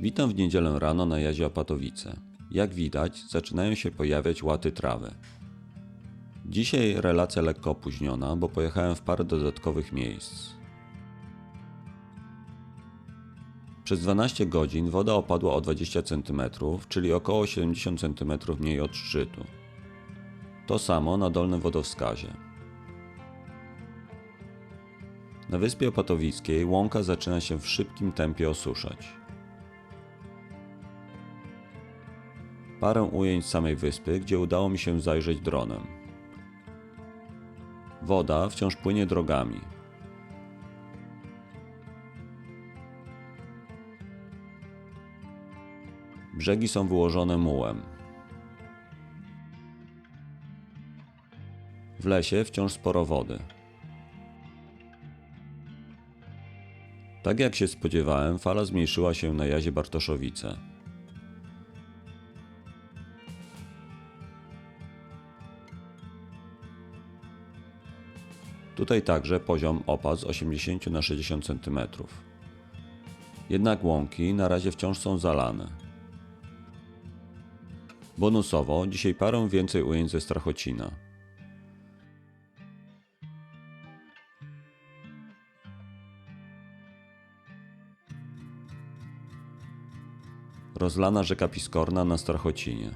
Witam w niedzielę rano na jazie Opatowice. Jak widać, zaczynają się pojawiać łaty trawy. Dzisiaj relacja lekko opóźniona, bo pojechałem w parę dodatkowych miejsc. Przez 12 godzin woda opadła o 20 cm, czyli około 70 cm mniej od szczytu. To samo na dolnym wodowskazie. Na wyspie Opatowickiej łąka zaczyna się w szybkim tempie osuszać. Parę ujęć samej wyspy, gdzie udało mi się zajrzeć dronem. Woda wciąż płynie drogami. Brzegi są wyłożone mułem. W lesie wciąż sporo wody. Tak jak się spodziewałem, fala zmniejszyła się na jazie Bartoszowice. Tutaj także poziom opadł z 80 na 60 cm. Jednak łąki na razie wciąż są zalane. Bonusowo dzisiaj parę więcej ujęć ze Strachocina. Rozlana rzeka Piskorna na Strachocinie.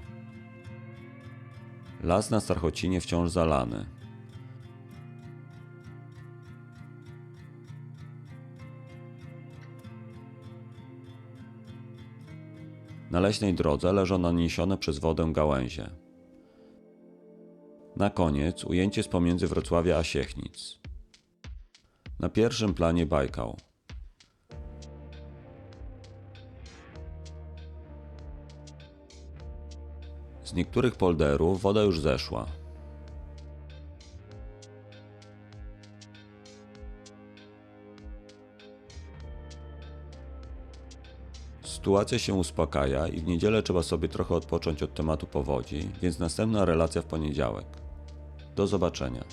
Las na Strachocinie wciąż zalany. Na leśnej drodze leżą naniesione przez wodę gałęzie. Na koniec ujęcie z pomiędzy Wrocławia a Siechnic. Na pierwszym planie Bajkał. Z niektórych polderów woda już zeszła. Sytuacja się uspokaja i w niedzielę trzeba sobie trochę odpocząć od tematu powodzi, więc następna relacja w poniedziałek. Do zobaczenia.